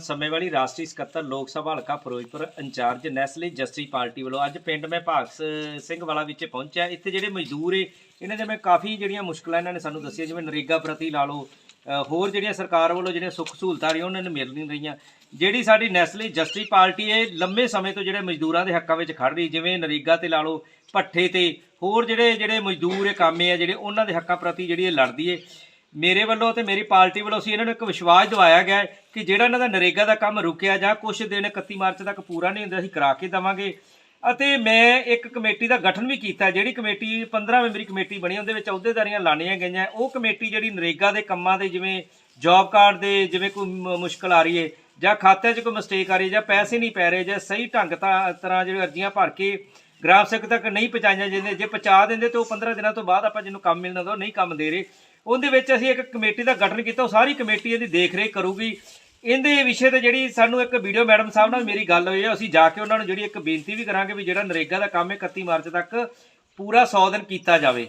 ਸਮੇਂ ਵਾਲੀ ਰਾਸ਼ਟਰੀ ਸਕੱਤਰ ਲੋਕ ਸਭਾ ਹਲਕਾ ਫਿਰੋਜ਼ਪੁਰ ਇੰਚਾਰਜ ਨੈਸਲੇ ਜਸਟਿਸ ਪਾਰਟੀ ਵੱਲੋਂ ਅੱਜ ਪਿੰਡ ਮੈਂ ਭਾਗ ਸਿੰਘ ਵਾਲਾ ਵਿੱਚ ਪਹੁੰਚਿਆ। ਇੱਥੇ ਜਿਹੜੇ ਮਜ਼ਦੂਰ ਏ, ਇਹਨਾਂ ਦੇ ਮੈਂ ਕਾਫੀ ਜਿਹੜੀਆਂ ਮੁਸ਼ਕਲਾਂ ਇਹਨਾਂ ਨੇ ਸਾਨੂੰ ਦੱਸੀਆਂ, ਜਿਵੇਂ ਨਰੇਗਾ ਪ੍ਰਤੀ ਲਾ ਲਓ ਹੋਰ ਜਿਹੜੀਆਂ ਸਰਕਾਰ ਵੱਲੋਂ ਜਿਹੜੀਆਂ ਸੁੱਖ ਸਹੂਲਤਾਂ ਰਹੀਆਂ ਉਹਨਾਂ ਨੂੰ ਮਿਲ ਨਹੀਂ ਰਹੀਆਂ। ਜਿਹੜੀ ਸਾਡੀ ਨੈਸਲੇ ਜਸਟਿਸ ਪਾਰਟੀ ਇਹ ਲੰਮੇ ਸਮੇਂ ਤੋਂ ਜਿਹੜੇ ਮਜ਼ਦੂਰਾਂ ਦੇ ਹੱਕਾਂ ਵਿੱਚ ਖੜ ਰਹੀ, ਜਿਵੇਂ ਨਰੇਗਾ ਤੇ ਲਾ ਲਓ, ਭੱਠੇ ਤੇ, ਹੋਰ ਜਿਹੜੇ ਜਿਹੜੇ ਮਜ਼ਦੂਰ ਇਹ ਕਾਮੇ ਆ, ਜਿਹੜੇ ਉਹਨਾਂ ਦੇ ਹੱਕਾਂ ਪ੍ਰਤੀ ਜਿਹੜੀ ਇਹ ਲੜਦੀ ਏ। ਮੇਰੇ ਵੱਲੋਂ ਤੇ ਮੇਰੀ ਪਾਰਟੀ ਵੱਲੋਂ ਅਸੀਂ ਇਹਨਾਂ ਨੂੰ ਇੱਕ ਵਿਸ਼ਵਾਸ ਦਿਵਾਇਆ ਗਿਆ ਹੈ ਕਿ ਜਿਹੜਾ ਇਹਨਾਂ ਦਾ ਨਰੇਗਾ ਦਾ ਕੰਮ ਰੁਕਿਆ ਜਾਂ ਕੁਝ ਦਿਨ 31 ਮਾਰਚ ਤੱਕ ਪੂਰਾ ਨਹੀਂ ਹੁੰਦਾ, ਅਸੀਂ ਕਰਾ ਕੇ ਦਵਾਂਗੇ। ਅਤੇ ਮੈਂ ਇੱਕ ਕਮੇਟੀ ਦਾ ਗਠਨ ਵੀ ਕੀਤਾ ਜਿਹੜੀ ਕਮੇਟੀ 15 ਮੈਂਬਰੀ ਕਮੇਟੀ ਬਣੀ ਉਹਦੇ ਵਿੱਚ ਅਹੁਦੇਦਾਰੀਆਂ ਲਾਣੀਆਂ ਗਈਆਂ ਉਹ ਕਮੇਟੀ ਜਿਹੜੀ ਨਰੇਗਾ ਦੇ ਕੰਮਾਂ ਦੇ ਜਿਵੇਂ ਜੌਬ ਕਾਰਡ ਦੇ ਜਿਵੇਂ ਕੋਈ ਮ- ਮੁਸ਼ਕਲ ਆ ਰਹੀ ਹੈ ਜਾਂ ਖਾਤੇ 'ਚ ਕੋਈ ਮਿਸਟੇਕ ਆ ਰਹੀ ਹੈ ਜਾਂ ਪੈਸੇ ਨਹੀਂ ਪੈ ਰਹੇ ਜਾਂ ਸਹੀ ਢੰਗ ਤਾਂ, ਤਰ੍ਹਾਂ ਜਿਹੜੇ ਅਰਜ਼ੀਆਂ ਭਰ ਕੇ ਗ੍ਰਾਮ ਸੇਵਕ ਤੱਕ ਨਹੀਂ ਪਹੁੰਚਾਈਆਂ ਜਾਂਦੇ ਜੇ ਪਹੁੰਚਾ ਦਿੰਦੇ ਤਾਂ ਉਹ 15 ਦਿਨਾਂ ਤੋਂ ਬਾਅਦ ਆਪਾਂ ਜਿਹਨੂੰ ਕੰਮ ਮਿਲਣਾ ਉਹ ਨਹੀਂ ਕੰਮ ਦੇ ਰਹੇ। ਉਹਦੇ ਵਿੱਚ ਅਸੀਂ ਇੱਕ ਕਮੇਟੀ ਦਾ ਗਠਨ ਕੀਤਾ, ਉਹ ਸਾਰੀ ਕਮੇਟੀ ਇਹਦੀ ਦੇਖ-ਰੇਖ ਕਰੂਗੀ। ਇਹਦੇ ਵਿਸ਼ੇ ਤੇ ਜਿਹੜੀ ਸਾਨੂੰ ਇੱਕ ਵੀਡੀਓ ਮੈਡਮ ਸਾਹਿਬ ਨਾਲ ਮੇਰੀ ਗੱਲ ਹੋਈ ਹੈ, ਅਸੀਂ ਜਾ ਕੇ ਉਹਨਾਂ ਨੂੰ ਜਿਹੜੀ ਇੱਕ ਬੇਨਤੀ ਵੀ ਕਰਾਂਗੇ ਵੀ ਜਿਹੜਾ ਨਰੇਗਾ ਦਾ ਕੰਮ ਹੈ 31 ਮਾਰਚ ਤੱਕ ਪੂਰਾ 100 ਦਿਨ ਕੀਤਾ ਜਾਵੇ।